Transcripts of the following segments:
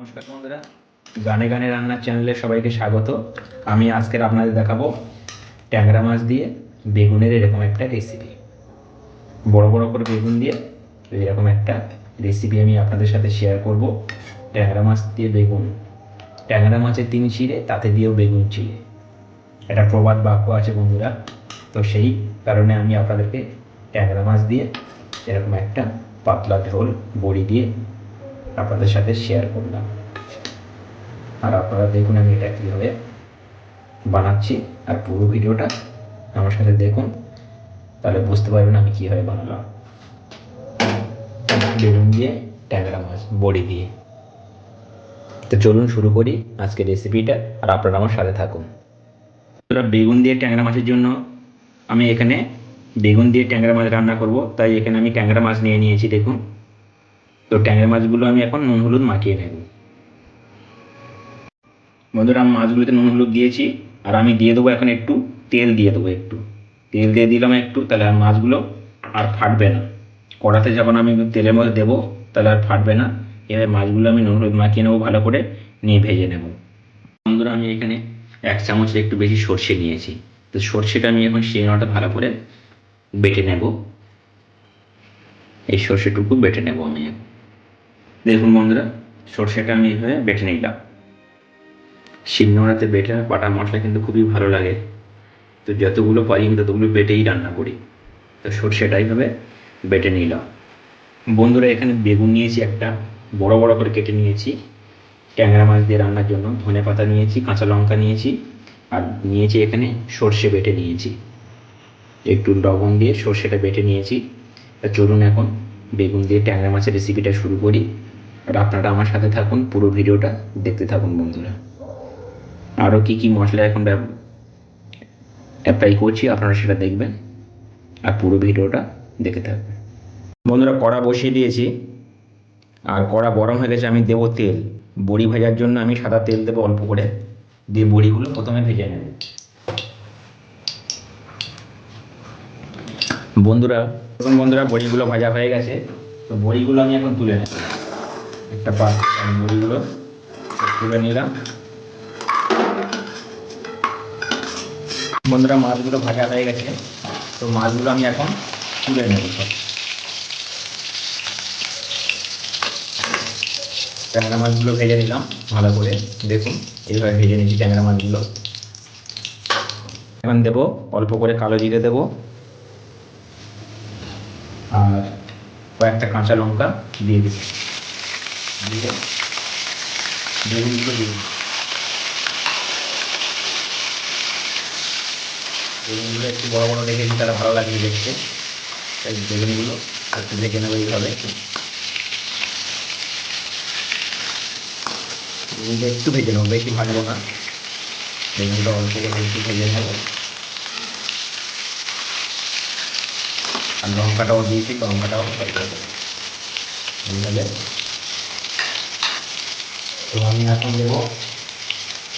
নমস্কার, বন্ধুরা। গানে গানে রান্নার চ্যানেলে সবাইকে স্বাগত। আমি আজকের আপনাদের দেখাবো ট্যাংরা মাছ দিয়ে বেগুনের এরকম একটা রেসিপি বড় বড় করে বেগুন দিয়ে এরকম একটা রেসিপি আমি আপনাদের সাথে শেয়ার করব। ট্যাংরা মাছ দিয়ে বেগুন। ট্যাংরা মাছের তিন চিড়ে তাতে দিয়েও বেগুন চিড়ে। একটা প্রবাদ বাক্য আছে, বন্ধুরা। তো সেই কারণে আমি আপনাদেরকে ট্যাংরা মাছ দিয়ে এরকম একটা পাতলা ঝোল বড়ি দিয়ে আপনাদের সাথে শেয়ার করলাম। আর আপনারা দেখুন আমি এটা কীভাবে বানাচ্ছি, আর পুরো ভিডিওটা আমার সাথে দেখুন, তাহলে বুঝতে পারবেন আমি কীভাবে বানালাম। বেগুন দিয়ে ট্যাংরা মাছ, বড়ি দিয়ে। তো চলুন শুরু করি আজকে রেসিপিটা আর আপনারা আমার সাথে থাকুন। বেগুন দিয়ে ট্যাংরা মাছের জন্য আমি এখানে বেগুন দিয়ে ট্যাংরা মাছ রান্না করব, তাই এখানে আমি ট্যাংরা মাছ নিয়ে নিয়েছি, দেখুন। তো ট্যাংরা মাছগুলো আমি এখন নুন হলুদ মাখিয়ে নেব। বন্ধুরা, আমি মাছগুলোতে নুন হলুদ দিয়েছি, আর আমি দিয়ে দেবো এখন একটু তেল, দিয়ে দেবো একটু। তেল দিয়ে দিলাম একটু, তাহলে আর মাছগুলো আর ফাটবে না। কড়াতে যখন আমি তেলের মধ্যে দেবো, তাহলে আর ফাটবে না। এবার মাছগুলো আমি নুন হলুদ মাখিয়ে নেব, ভালো করে নিয়ে ভেজে নেব। বন্ধুরা, আমি এখানে এক চামচের একটু বেশি সর্ষে নিয়েছি। তো সর্ষেটা আমি এখন শিঙাটা ভালো করে বেটে নেব। এই সর্ষেটুকু বেটে নেব আমি এখন। দেখুন বন্ধুরা, সর্ষেটা আমি এইভাবে বেটে নিলাম। শিলনোড়াতে বেটে বাটা মশলা কিন্তু খুবই ভালো লাগে। তো যতগুলো পারি আমি ততগুলো বেটেই রান্না করি। তো সর্ষেটা এইভাবে বেটে নিলাম। বন্ধুরা, এখানে বেগুন নিয়েছি একটা, বড় বড় করে কেটে নিয়েছি। ট্যাংরা মাছ দিয়ে রান্নার জন্য ধনে পাতা নিয়েছি, কাঁচা লঙ্কা নিয়েছি, আর নিয়েছি এখানে সর্ষে বেটে নিয়েছি। একটু লবণ দিয়ে সর্ষেটা বেটে নিয়েছি। চলুন এখন বেগুন দিয়ে ট্যাংরা মাছের রেসিপিটা শুরু করি। আর আপনারা আমার সাথে থাকুন, পুরো ভিডিওটা দেখতে থাকুন বন্ধুরা। আরও কী কী মশলা এখন অ্যাপ্লাই করছি, আপনারা সেটা দেখবেন আর পুরো ভিডিওটা দেখে থাকবেন। বন্ধুরা, কড়া বসিয়ে দিয়েছি। আর কড়া গরম হয়ে গেছে, আমি দেবো তেল। বড়ি ভাজার জন্য আমি সাদা তেল দেবো অল্প করে। দিয়ে বড়িগুলো প্রথমে ভেজে নেব। বন্ধুরা বন্ধুরা, বড়িগুলো ভাজা হয়ে গেছে। তো বড়িগুলো আমি এখন তুলে নেব। একটা পাত আমি তুলে নিলাম। বন্ধুরা, মাছগুলো ভাজা হয়ে গেছে। তো মাছগুলো আমি এখন তুলে নেব ট্যাংরা মাছগুলো ভেজে নিলাম ভালো করে। দেখুন, এইভাবে ভেজে নিয়েছি ট্যাংরা মাছগুলো। এখন দেবো, অল্প করে কালো জিরে দেবো। আর কয়েকটা কাঁচা লঙ্কা দিয়ে দিচ্ছি দিয়ে বেগুনগুলো বেগুনগুলো একটু বড় বড় রেখেছি তাহলে ভালো লাগবে দেখতে তাই বেগুনগুলো একটু দেখে নেব এইভাবে একটু ভেজে নেব বেশি ভাজবো না বেগুনটা অল্প করে একটু ভেজে নেব আর লঙ্কাটাও দিয়েছি লঙ্কাটাও এইভাবে তো আমি এখন দেবো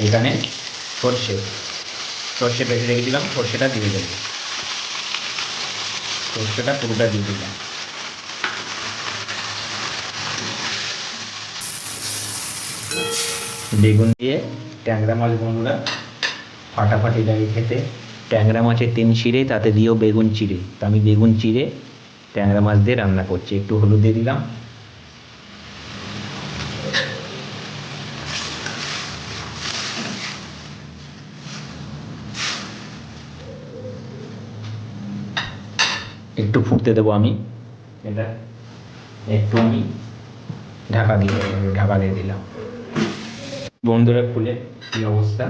এখানে সর্ষে। সর্ষে বেটে রেখে দিলাম সর্ষেটা দিয়ে দেবো। সর্ষেটা পুরোটা দিয়ে দিলাম। বেগুন দিয়ে ট্যাংরা মাছ বন্ধুরা, ফাটাফাটি লাগে খেতে। ট্যাংরা মাছের তিন চিড়ে তাতে দিয়েও বেগুন চিড়ে। তা আমি বেগুন চিড়ে ট্যাংরা মাছ দিয়ে রান্না করছি। একটু হলুদ দিয়ে দিলাম। একটু ফুটতে দেবো আমি। এটা একটু আমি ঢাকা দিয়ে ঢাকা দিয়ে দিলাম। বন্ধুরা খুলে কি অবস্থা?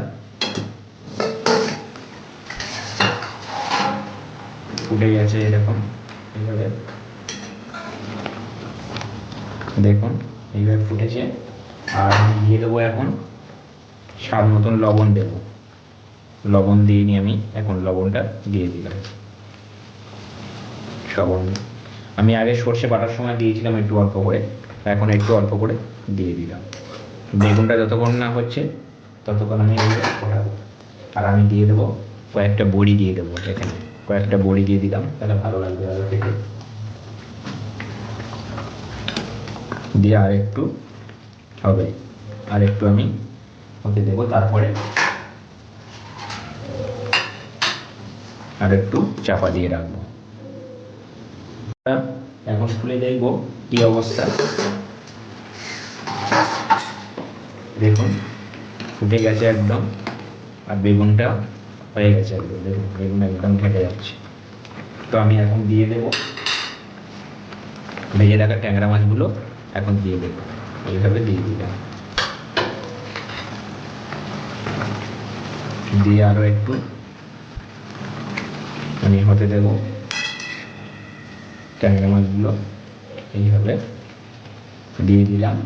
ফুটে গেছে এরকম, এইভাবে। দেখুন, এইভাবে ফুটেছে। আর আমি দিয়ে দেবো এখন স্বাদ মতন লবণ দেব। লবণ দিয়ে নিয়ে আমি, এখন লবণটা দিয়ে দিলাম। আমি আগে সর্ষে বাটার সময় দিয়েছিলাম একটু অল্প করে, এখন একটু অল্প করে দিয়ে দিলাম। বেগুনটা যতক্ষণ না হচ্ছে, ততক্ষণ আমি আর আমি দিয়ে দেবো কয়েকটা বড়ি দিয়ে দেবো এখানে। কয়েকটা বড়ি দিয়ে দিলাম, তাহলে ভালো লাগবে আরও খেতে। দিয়ে আর একটু হবে। আর একটু আমি হতে দেবো তারপরে আর একটু চাপা দিয়ে রাখব। এখন খুলে দেখব কি অবস্থা। দেখুন, ফুটে গেছে একদম, আর বেগুনটা হয়ে গেছে একদম, দেখুন, বেগুন একদম ঘেটে যাচ্ছে। তো আমি এখন দিয়ে দেবো। ভেজে রাখা ট্যাংরা মাছগুলো এখন দিয়ে দেবো। এইভাবে দিয়ে দিলাম। দিয়ে আরও একটু, আমি হতে দেবো। ট্যাংরা মাছগুলো এইভাবে দিয়ে দিলাম।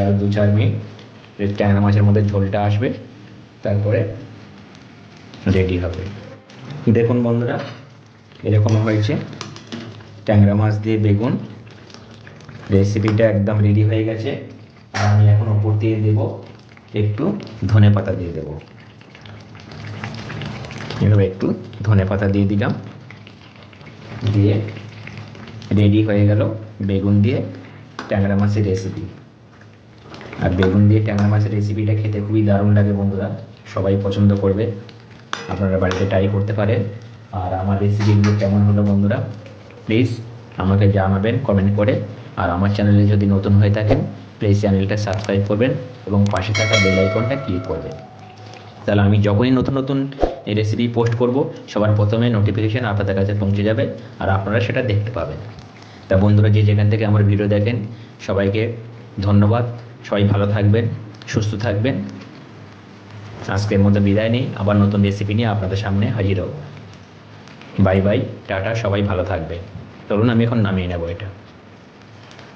আরও দু চার মিনিট ট্যাংরা মাছের মধ্যে ঝোলটা আসবে, তারপরে রেডি হবে। দেখুন বন্ধুরা এরকম হয়েছে। ট্যাংরা মাছ দিয়ে বেগুন, রেসিপিটা একদম রেডি হয়ে গেছে। আর আমি এখন ওপর দিয়ে দেবো একটু ধনে পাতা দিয়ে দেবো। এভাবে একটু ধনে পাতা দিয়ে দিলাম। দিয়ে রেডি হয়ে গেল বেগুন দিয়ে ট্যাংরা মাছের রেসিপি আর বেগুন দিয়ে ট্যাংরা মাছের রেসিপিটা খেতে খুবই দারুণ লাগে বন্ধুরা, সবাই পছন্দ করবে, আপনারা বাড়িতে ট্রাই করতে পারেন। আর আমার রেসিপিগুলো কেমন হলো বন্ধুরা প্লিজ আমাকে জানাবেন কমেন্ট করে। আর আমার চ্যানেলে যদি নতুন হয়ে থাকেন প্লিজ চ্যানেলটা সাবস্ক্রাইব করবেন এবং পাশে থাকা বেল আইকনটা ক্লিক করবেন। তাহলে আমি যখনই নতুন নতুন এই রেসিপি পোস্ট করব, সবার প্রথমে নোটিফিকেশান আপনাদের কাছে পৌঁছে যাবে আর আপনারা সেটা দেখতে পাবেন। তা বন্ধুরা, যে যেখান থেকে আমার ভিডিও দেখেন, সবাইকে ধন্যবাদ। সবাই ভালো থাকবেন, সুস্থ থাকবেন। আজকের মতো বিদায় নেই, আবার নতুন রেসিপি নিয়ে আপনাদের সামনে হাজির হব। বাই বাই, টাটা, সবাই ভালো থাকবে চলুন, আমি এখন নামিয়ে নেব এটা।